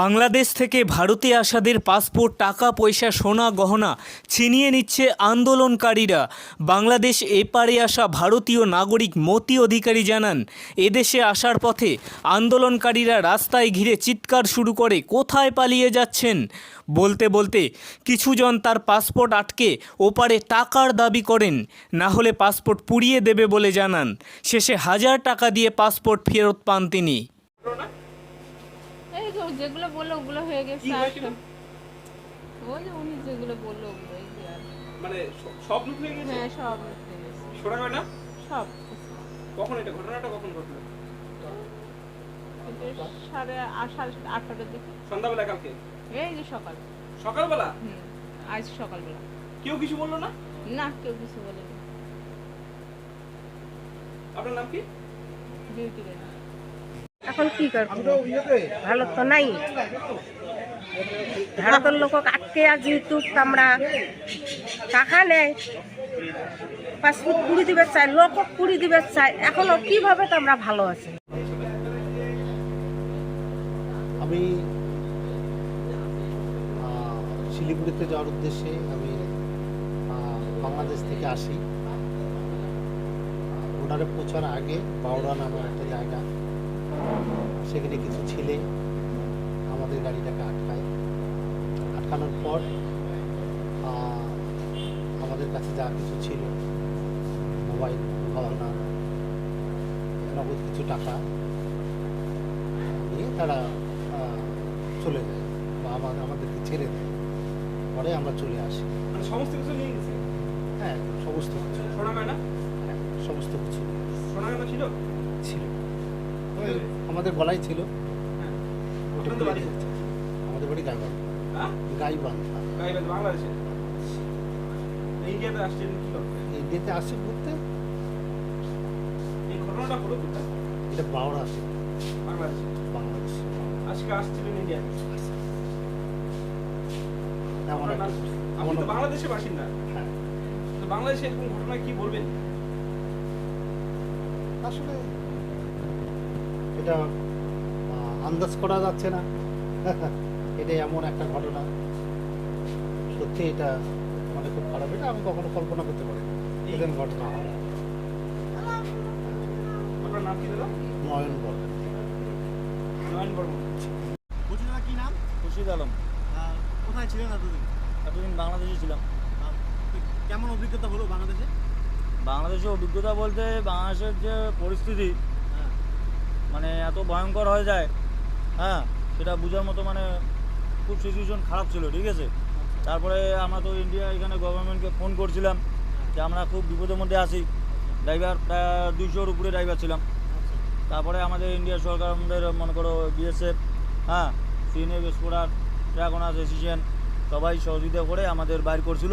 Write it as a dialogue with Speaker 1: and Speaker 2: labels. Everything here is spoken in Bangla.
Speaker 1: বাংলাদেশ থেকে ভারতে আসাদের পাসপোর্ট, টাকা, পয়সা, সোনা, গহনা ছিনিয়ে নিচ্ছে আন্দোলনকারীরা। বাংলাদেশ এপারে আসা ভারতীয় নাগরিক মতি অধিকারী জানান, এদেশে আসার পথে আন্দোলনকারীরা রাস্তায় ঘিরে চিৎকার শুরু করে, কোথায় পালিয়ে যাচ্ছেন? বলতে বলতে কিছুজন তার পাসপোর্ট আটকে ওপারে টাকার দাবি করেন, না হলে পাসপোর্ট পুড়িয়ে দেবে বলে জানান। শেষে হাজার টাকা দিয়ে পাসপোর্ট ফেরত পান তিনি।
Speaker 2: যেগুলো বলল ওগুলো হয়ে গেছে ওই যে উনি যেগুলো বলল ওগুলো
Speaker 3: মানে সব লুট হয়ে গেছে?
Speaker 2: হ্যাঁ সব হয়ে গেছে।
Speaker 3: সোনা গয়না?
Speaker 2: সব।
Speaker 3: কখন এটা ঘটনাটা কখন ঘটলো?
Speaker 2: সাড়ে আট সাড়ে আটটার দিকে।
Speaker 3: সন্ধ্যাবেলা কালকে?
Speaker 2: এই যে সকাল।
Speaker 3: সকালবেলা?
Speaker 2: হুম আজ সকালবেলা।
Speaker 3: কেউ কিছু বলল না?
Speaker 2: না কেউ কিছু বলেনি।
Speaker 3: আপনার নাম কি?
Speaker 4: এখন কি করব? ভালো তো নাই। ভারতের লোক আটকে আর যেহেতু আমরা টাকা নেয় পাসপোর্ট কুড়ি দিবে চাই লোক কুড়ি দিবে চাই, এখনও কীভাবে আমরা ভালো আছি?
Speaker 5: আমি শিলিগুড়িতে যাওয়ার উদ্দেশ্যে আমি বাংলাদেশ থেকে আসি। ওনারে পৌঁছার আগে বাউড়া নামের একটা জায়গা। সেখানে কিছু ছেলে আমাদের গাড়িটাকে আটকায়। আটকানোর পর আমাদের কাছে যা কিছু ছিল মোবাইল গহনা নগদ কিছু টাকা নিয়ে তারা চলে যায় বা আমার আমাদেরকে ছেড়ে দেয়। পরে আমরা চলে আসি।
Speaker 3: মানে সমস্ত কিছু নিয়ে গেছে?
Speaker 5: হ্যাঁ সমস্ত কিছু। হ্যাঁ, সমস্ত কিছু।
Speaker 3: ছিল?
Speaker 5: ছিল। আমাদের গলায় ছিল। আমাদের বাড়ি? গাইবান্ধা।
Speaker 3: বাংলাদেশে? ইন্ডিয়াতে আসছেন কি
Speaker 5: ইন্ডিয়াতে আসছে ঘুরতে
Speaker 3: এই ঘটনাটা হলো কোথায়?
Speaker 5: এটা বাউড়াতে
Speaker 3: বাংলাদেশে?
Speaker 5: বাংলাদেশ।
Speaker 3: আজকে আসছিলেন ইন্ডিয়াতে আপনি তো বাংলাদেশের বাসিন্দা।
Speaker 5: হ্যাঁ।
Speaker 3: তো বাংলাদেশে এরকম ঘটনা কি বলবেন?
Speaker 5: আসলে এটা আন্দাজ করা যাচ্ছে না। এটা এমন একটা ঘটনা। সত্যি এটা মানে খুব খারাপ। এটা আমি কখনো কল্পনা করতে পারি এরকম ঘটনা হয়।
Speaker 3: আপনার নাম কি দাদা?
Speaker 5: নয়ন বলেন
Speaker 3: নয়ন বর্মন
Speaker 6: কি নাম?
Speaker 7: খুরশিদ আলম।
Speaker 6: কোথায় ছিলেন এতদিন?
Speaker 7: এতদিন বাংলাদেশে ছিলাম।
Speaker 6: কেমন অভিজ্ঞতা হলো বাংলাদেশে?
Speaker 7: বাংলাদেশের অভিজ্ঞতা বলতে বাংলাদেশের যে পরিস্থিতি মানে এত ভয়ঙ্কর হয়ে যায় হ্যাঁ সেটা বোঝার মতো মানে খুব সিচুয়েশন খারাপ ছিল, ঠিক আছে? তারপরে আমরা তো ইন্ডিয়া এখানে গভর্নমেন্টকে ফোন করছিলাম যে আমরা খুব বিপদের মধ্যে আছি। ড্রাইভার প্রায় দুইশোর উপরে ড্রাইভার ছিলাম। তারপরে আমাদের ইন্ডিয়া সরকার আমাদের মনে করো বিএসএফ হ্যাঁ সিএনএফ এক্সপোর্টার ড্রাগনাস এসিশিয়ান সবাই সহযোগিতা করে আমাদের বাইর করছিল।